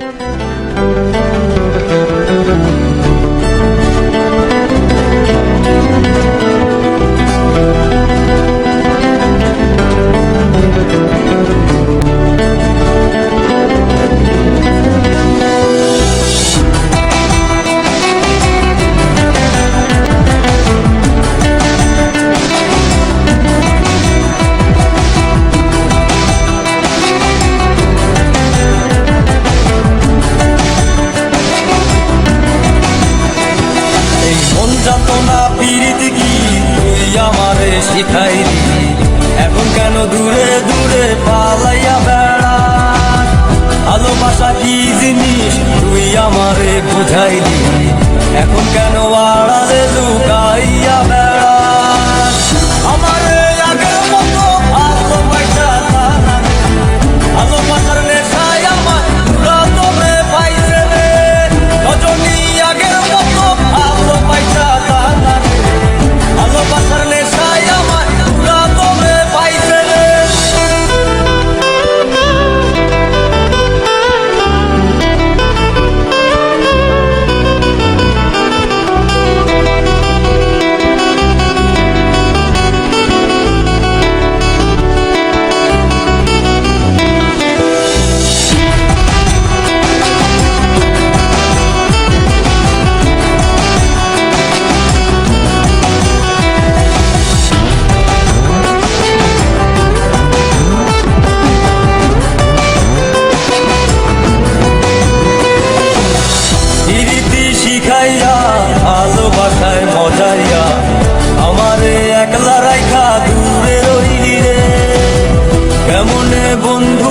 Música পালাইয়া বেড়া। ভালোবাসা কি জিনিস? তুই আমারে বুঝাইলি। এখন কেন আড়ালে শিখাইয়া ভালোবাসায় মজাইয়া আমারে একলা রাইখা দূরে রইলি রে। কেমনে বন্ধু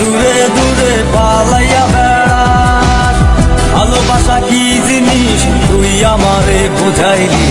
দূরে দূরে পালাইয়া বেড়া ভালোবাসা কি জিনিস? তুই আমারে বুঝাইলি।